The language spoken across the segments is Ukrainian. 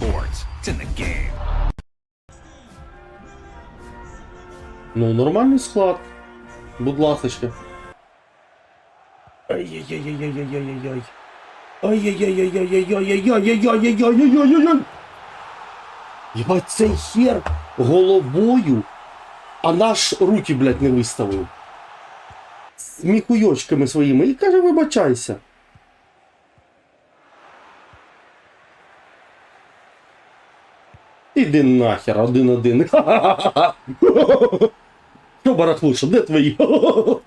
sports. It's in the game. Ну, нормальний склад. Будь ласочка. Ай-яй-яй-яй-яй-яй-яй-яй. Ай-яй-яй-яй-яй-яй-яй-яй-яй-яй-яй-яй-яй. Єбать, цей хер головою, а наш руки, блядь, не виставив. З міхуйочками своїми. І каже, вибачайся. Іди нахер, один-один. Що барахлуша, де твої?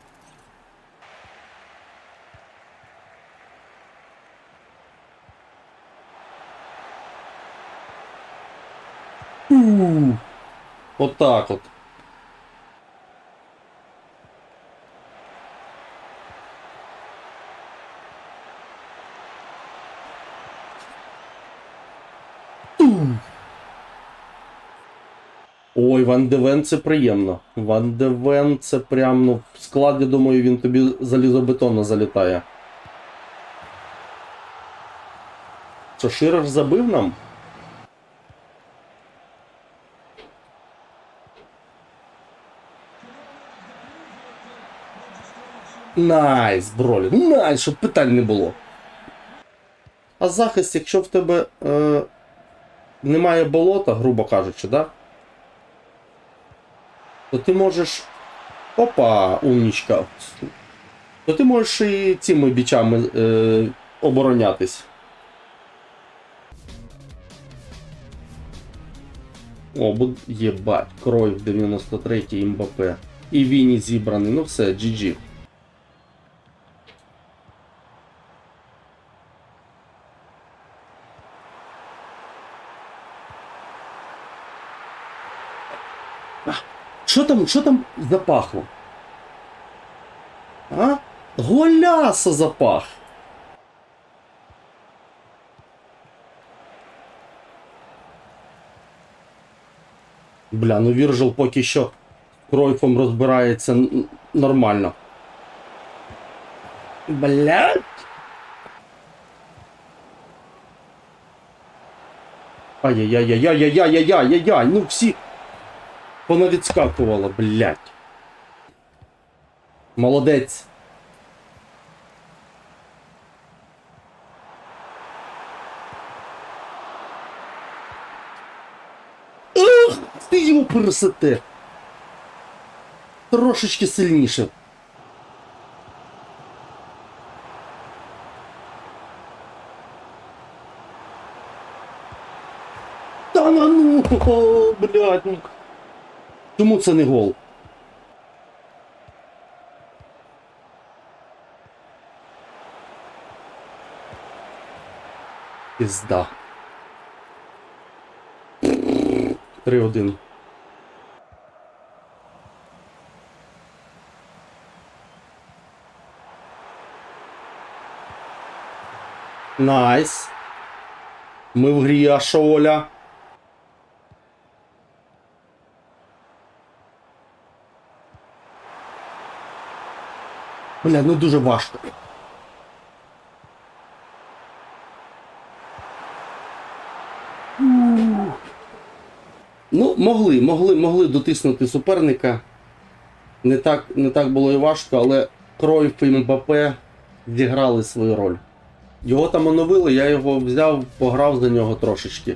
Отак от. Ван Девен це приємно. Ван Девен це прям, ну, в складі, думаю, він тобі залізобетонно залітає. Що, Ширер забив нам? Найс, бролі. Найс, щоб питань не було. А захист, якщо в тебе е, немає болота, грубо кажучи, да? То ти можеш. Опа, умнічка. То ти можеш і цими бічами е, оборонятись. О, буд... єбать, крой 93 МБП. І Віні зібраний. Ну все, GG. Що там, що там запахло? А? Голяса запах. Бля, ну Віржил поки що кройфом розбирається нормально. Блядь. Ай-яй-яй-яй-яй-яй-яй-яй-яй, ну всі понавідскакувало, блядь. Молодець. Ах, ти його пересете. Трошечки сильніше. Та на ну, блядь, ну. Чому це не гол? Пізда. 3-1. Найс. Ми в грі Ашоля. Бля, ну дуже важко. Ну, могли, могли, могли дотиснути суперника. Не так, не так було і важко, але Кройф і Мбапе зіграли свою роль. Його там оновили, я його взяв, пограв за нього трошечки.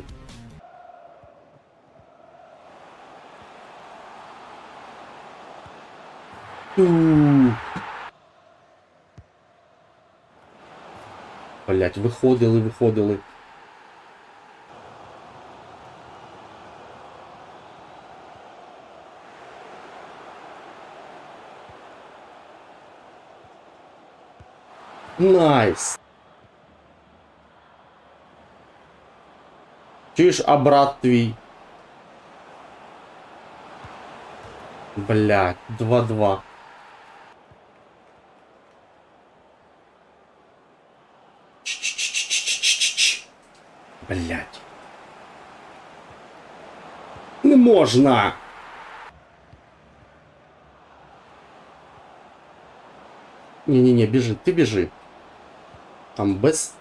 Блять, виходили, виходили. Найс. Чуєш, а брат твій? Блять, 2-2. Блять. Не можна. Не-не-не, біжи, ти біжи. Там без.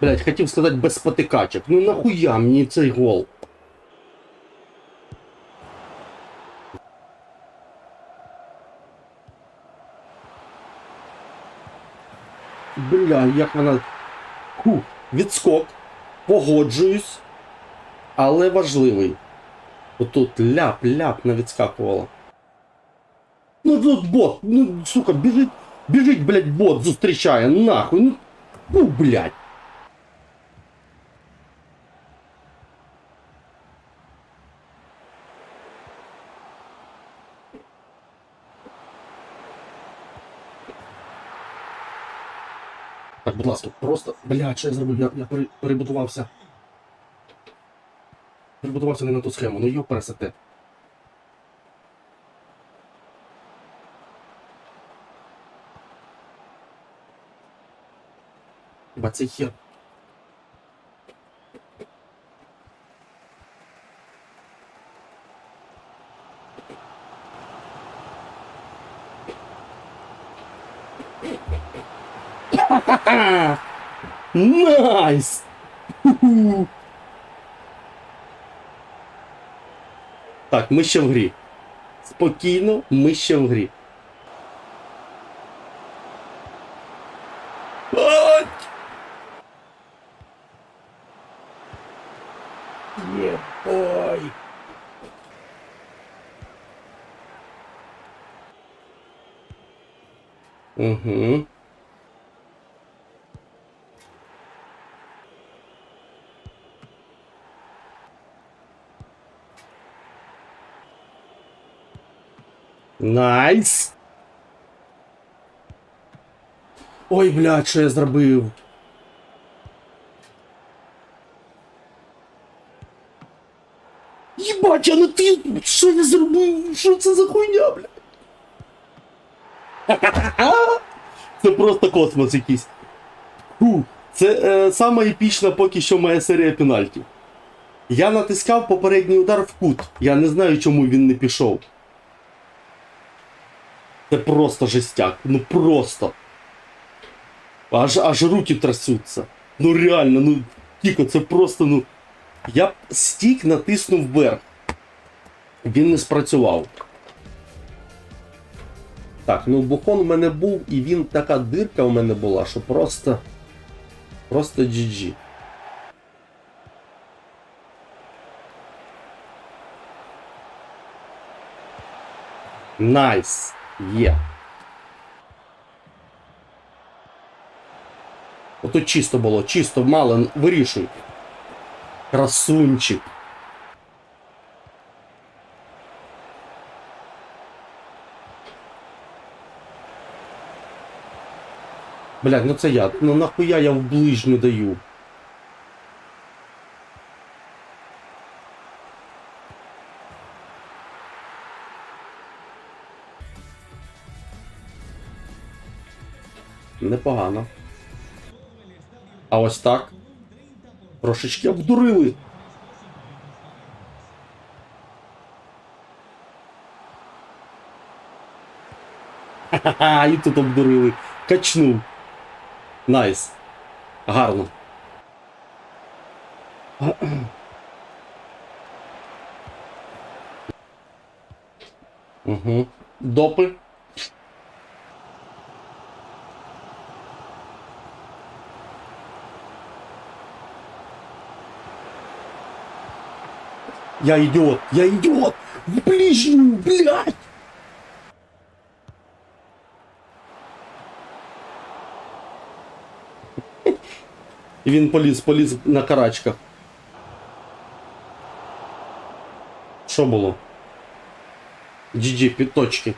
Блять, хотів сказати без спотикачок. Ну нахуя мені цей гол? Бля, як вона. Ху, відскок. Погоджуюсь. Але важливий. Отут ляп-ляп на відскакувало. Ну тут бот, ну сука, біжить, біжить, блядь, бот зустрічає, нахуй. Ну, ну блядь. Ласка, просто. Блядь, що я зробив? Я, я перебудувався. Перебудувався не на ту схему, ну йо пересете. Ба цей хер. Найс! Так, ми ще в грі. Спокійно, ми ще в грі. Єбой! Угу. Найс! Ой, блядь, що я зробив? Єбать, а ну ти що я зробив? Що це за хуйня, блядь? Це просто космос якийсь. Фу, це е, сама епічна поки що моя серія пенальтів. Я натискав попередній удар в кут. Я не знаю, чому він не пішов. Це просто жестяк. Ну просто. Аж, аж руки трясуться. Ну реально, ну Тіко, це просто, ну. Я б стік натиснув вверх. Він не спрацював. Так, ну бухон у мене був, і він така дирка у мене була, що просто. Просто GG. Найс. Є. Ото чисто було, чисто, мало, вирішуй. Красунчик. Блядь, ну це я. Ну нахуя я в ближню даю. Непогано. А ось так. Трошечки обдурили. Ха-ха-ха, і тут обдурили. Качнув. Найс. Гарно. Угу. Допи. Я идиот, я идиот! В ближнюю, блядь! І він поліз, поліз на карачках. Що було? GG, під точки.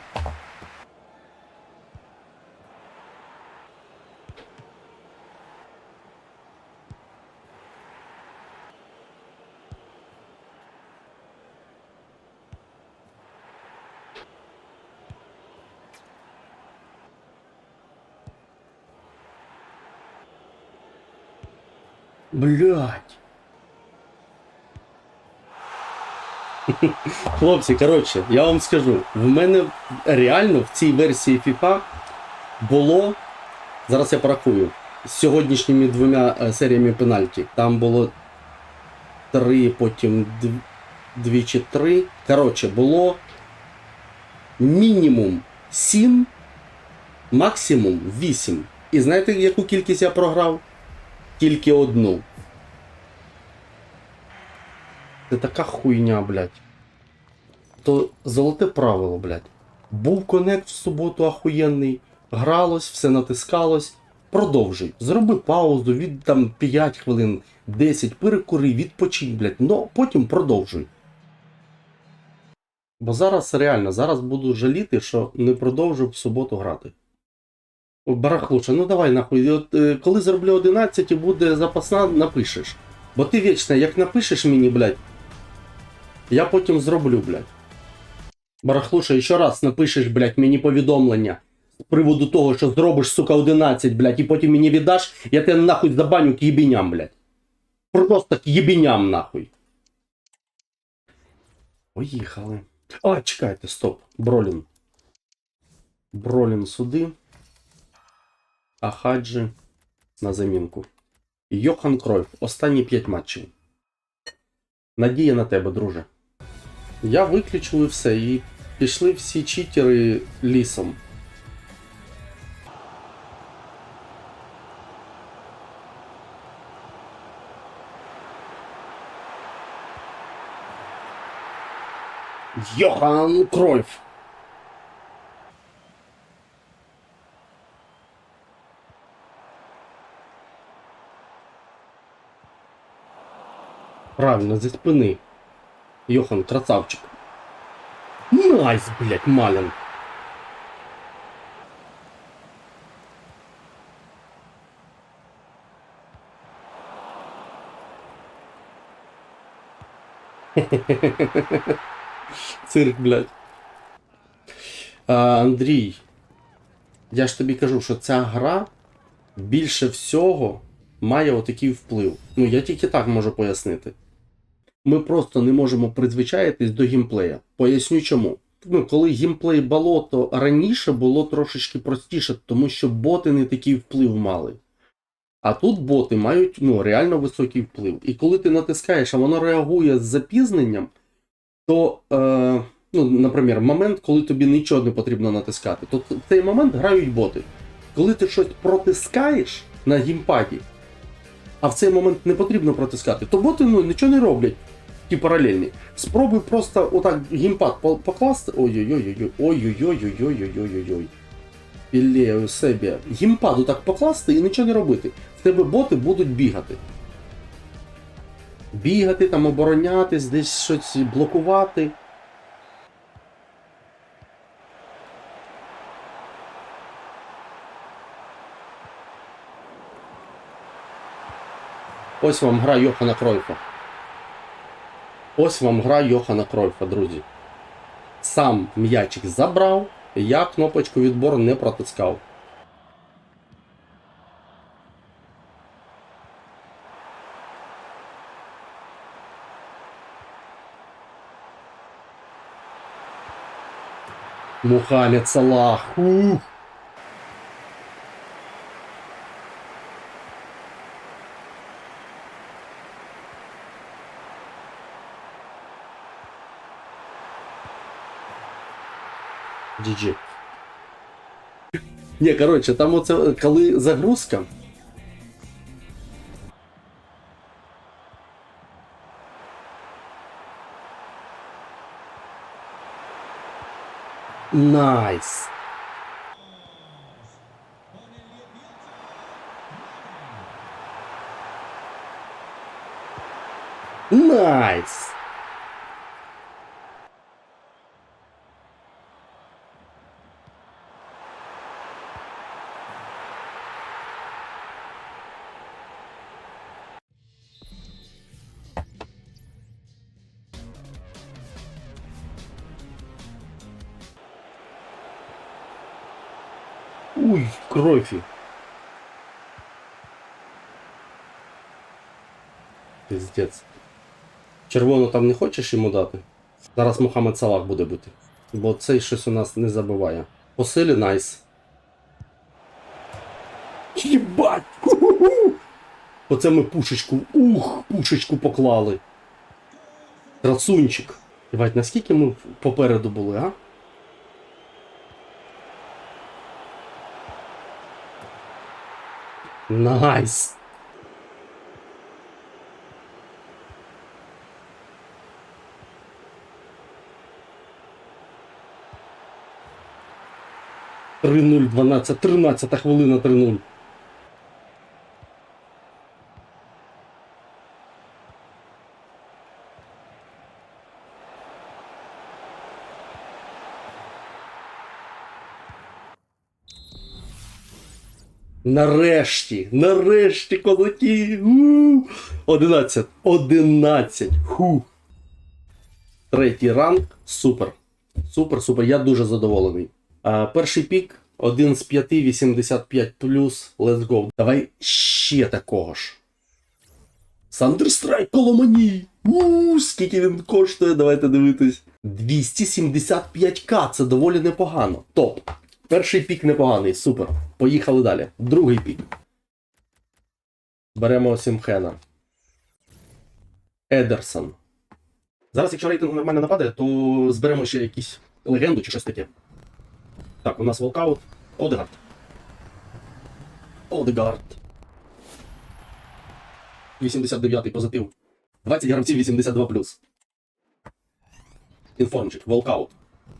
Блять. Хлопці, коротше, я вам скажу, в мене реально в цій версії FIFA було. Зараз я порахую. з сьогоднішніми двома е, серіями пенальті. Там було три, потім дв- дві чи три. Коротше, було мінімум сім, максимум вісім. І знаєте, яку кількість я програв? Тільки одну. Це така хуйня, блядь. То золоте правило, блядь. Був конект в суботу ахуєнний, гралось, все натискалось. Продовжуй. Зроби паузу від там 5 хвилин, 10, перекури, відпочинь, блядь. Ну, потім продовжуй. Бо зараз реально, зараз буду жаліти, що не продовжив в суботу грати. Барахлуша, ну давай нахуй. От, е, коли зроблю 11 і буде запасна, напишеш. Бо ти вічно, як напишеш мені, блядь, я потім зроблю, блядь. Барахлуша, ще раз напишеш, блядь, мені повідомлення з приводу того, що зробиш, сука, 11, блядь, і потім мені віддаш, я тебе нахуй забаню к єбіням, блядь. Просто к єбіням, нахуй. Поїхали. А, чекайте, стоп. Бролін. Бролін сюди. А Хаджі на замінку. Йохан Кройф. Останні 5 матчів. Надія на тебе, друже. Я виключив і все, і пішли всі читери лісом. Йохан Кройф. Правильно, зі спини. Йохан, красавчик. Найс, блядь, Малин. Цирк, блядь. А, Андрій, я ж тобі кажу, що ця гра більше всього має отакий вплив. Ну, я тільки так можу пояснити. Ми просто не можемо призвичаїтись до геймплея. Поясню чому. Ну, коли геймплей болото раніше було трошечки простіше, тому що боти не такий вплив мали. А тут боти мають ну, реально високий вплив. І коли ти натискаєш, а воно реагує з запізненням, то, е, ну, наприклад, момент, коли тобі нічого не потрібно натискати, то в цей момент грають боти. Коли ти щось протискаєш на геймпаді, а в цей момент не потрібно протискати, то боти ну, нічого не роблять ті паралельні. Спробуй просто отак гімпад покласти. Ой-ой-ой. Ой-ой-ой-ой-ой-ой-ой-ой. Пілею себе. Гімпаду так покласти і нічого не робити. В тебе боти будуть бігати. Бігати, там оборонятись, десь щось блокувати. Ось вам гра Йохана Кройфа. Ось вам гра Йохана Кройфа, друзі. Сам м'ячик забрав, я кнопочку відбору не протискав. Мухаммед Салах. Ух. GG. Ні, коротше, там оце коли загрузка. Найс. Найс. Уй, крові. Пиздец. Червону там не хочеш йому дати? Зараз Мухаммед Салах буде бити. Бо цей щось у нас не забиває. По силі найс. Єбать! Оце ми пушечку, ух, пушечку поклали. Красунчик. Єбать, наскільки ми попереду були, а? Найс. Три нуль, дванадцять, тринадцята хвилина, три нуль. Нарешті, нарешті. У! 11. 11. Ху. Третій ранг. Супер. Супер, супер. Я дуже задоволений. А, перший пік. Один з 5, 85 плюс. Let's go. Давай ще такого ж. Сандерстрайк Коломані. У, скільки він коштує, давайте дивитись. 275к, це доволі непогано. Топ. Перший пік непоганий, супер. Поїхали далі. Другий пік. Беремо Сімхена. Едерсон. Зараз, якщо рейтинг нормально нападе, то зберемо ще якісь легенду чи щось таке. Так, у нас волкаут. Одегард. Одегард. 89-й позитив. 20 гравців 82 Інформчик, волкаут.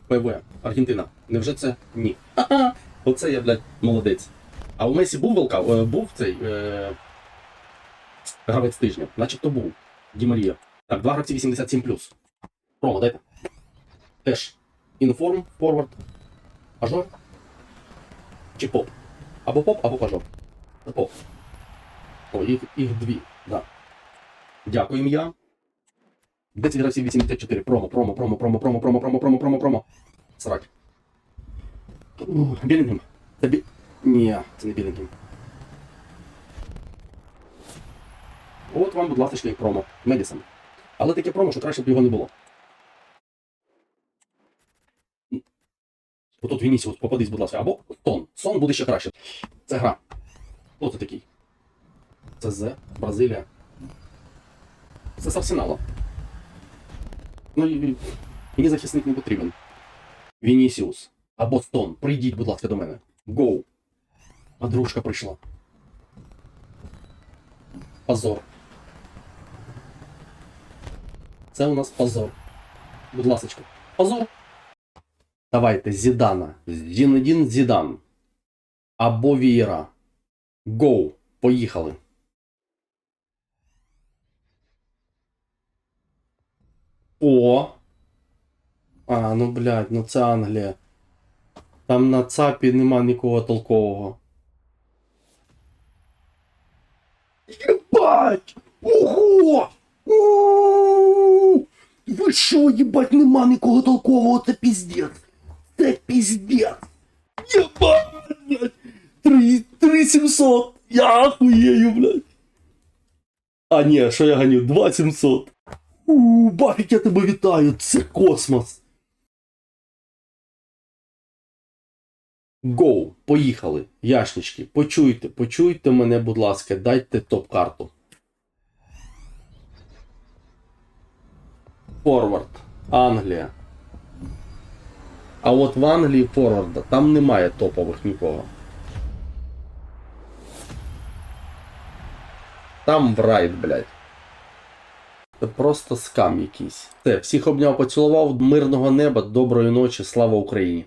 ПВ, Аргентина. Невже це? Ні. Ха-ха! Оце я, блядь, молодець. А у Месі був волкаут, е, був цей е... гравець тижня. Начебто був. Ді Марія. Так, два гравці 87 Промо, дайте. Теж. Інформ, форвард. Ажор. Чи поп? Або поп, або пажор. Поп. О, їх, їх дві, да. Дякую, ім'я. 10 гравців 84. Промо, промо, промо, промо, промо, промо, промо, промо, промо, промо. Срать. Білінгем. Це бі... Ні, це не Білінгем. От вам, будь ласка, і промо. Медісон. Але таке промо, що краще б його не було. Отут Вінісіус, попадись, будь ласка, або Тон. Сон буде ще краще. Це гра. Хто це такий? Це З, Бразилія. Це з Арсенала. Ну і і- мені захисник не потрібен. Вінісіус. Або Стон. Прийдіть, будь ласка, до мене. Гоу. А дружка прийшла. Позор. Це у нас позор. Будь ласочка. Позор. Давайте Зідана. Зінедін Зідан. Або Вієра. Гоу. Поїхали. О. А, ну блядь, ну це Англія. Там на ЦАПі нема нікого толкового. Єбать! Ого! У! Ви що, їбать, нема нікого толкового, це піздець! Це піздець! Єбать! блядь! Три, три сімсот! Я охуєю, блядь! А ні, що я ганю? Два сімсот! У, Бафік, я тебе вітаю! Це космос! Гоу, поїхали. Яшнички, почуйте, почуйте мене, будь ласка, дайте топ-карту. Форвард. Англія. А от в Англії форварда там немає топових нікого. Там врайт, блядь. Просто скам якийсь. Все, всіх обняв, поцілував, мирного неба, доброї ночі, слава Україні.